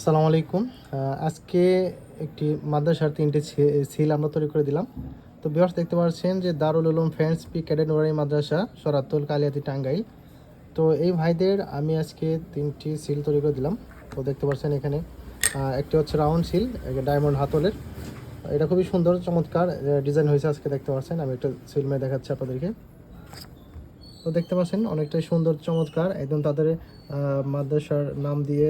আসসালামু আলাইকুম। আজকে একটি মাদ্রাসার তিনটি সিল আমরা তৈরি করে দিলাম। তো বিহার দেখতে পাচ্ছেন যে Darul Uloom friends P cadet Noorani Madrasa, সরাতুল কালিয়াতি টাঙ্গাইল। তো এই ভাইদের আমি আজকে তিনটি সিল তৈরি করে দিলাম। তো দেখতে পাচ্ছেন এখানে একটি হচ্ছে রাউন্ড সিল ডায়মন্ড হাতলের। এটা খুবই সুন্দর, চমৎকার ডিজাইন হয়েছে আজকে দেখতে পাচ্ছেন। আমি একটা সিল মেয়ে দেখাচ্ছি আপনাদেরকে। তো দেখতে পাচ্ছেন, অনেকটাই সুন্দর, চমৎকার। একদম তাদের মাদ্রাসার নাম দিয়ে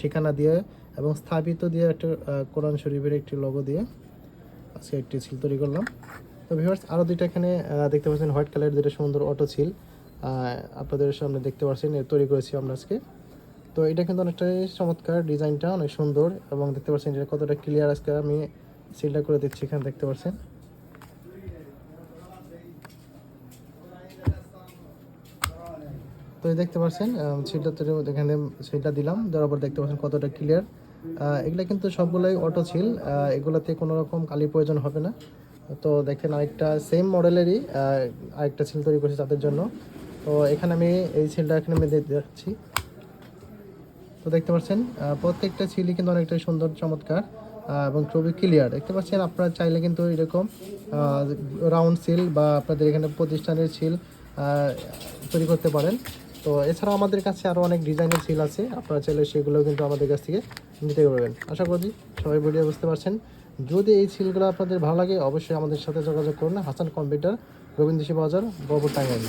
ঠিকানা দিয়ে এবং স্থাপিত দিয়ে একটা কোরআন শরীফের একটি লোগো দিয়ে আজকে একটি ছিল, তৈরি করলাম। তো ভিউয়ার্স আরও দুইটা এখানে দেখতে পাচ্ছেন, হোয়াইট কালারের দুটো সুন্দর অটো ছিল। আপনাদের সামনে দেখতে পাচ্ছেন তৈরি করেছি আমরা আজকে। তো এটা কিন্তু অনেকটাই চমৎকার, ডিজাইনটা অনেক সুন্দর এবং দেখতে পাচ্ছেন, এটা কতটা ক্লিয়ার আজকে আমি সিলটা করে দিচ্ছি এখানে দেখতে পাচ্ছেন। তো দেখতে পাচ্ছেন সিটটা তো এখানে সিটটা দিলাম, দেওয়ার পর দেখতে পাচ্ছেন কতটা ক্লিয়ার এগুলো কিন্তু সবগুলোই অটো ছিল এগুলোতে কোনো রকম কালির প্রয়োজন হবে না। তো দেখেন আরেকটা সেম মডেলেরই আরেকটা সিল তৈরি করেছি তাদের জন্য। তো এখানে আমি এই সিলটা এখানে আমি যাচ্ছি তো দেখতে পাচ্ছেন প্রত্যেকটা সিলই কিন্তু অনেকটাই সুন্দর, চমৎকার এবং খুবই ক্লিয়ার দেখতে পাচ্ছেন, আপনারা চাইলে কিন্তু এরকম রাউন্ড সিল বা আপনাদের এখানে প্রতিষ্ঠানের সিল তৈরি করতে পারেন। তো এছাড়াও আমাদের কাছে আরও অনেক ডিজাইনের সিল আছে। আপনারা চাইলে সেগুলোও কিন্তু আমাদের কাছ থেকে নিতে পারবেন। আশা করছি সবাই ভিডিও বুঝতে পারছেন। যদি এই সিলগুলো আপনাদের ভালো লাগে, অবশ্যই আমাদের সাথে যোগাযোগ করুন। হাসান কম্পিউটার, রবীন্দ্র বাজার বরপুর টাঙ্গাইল।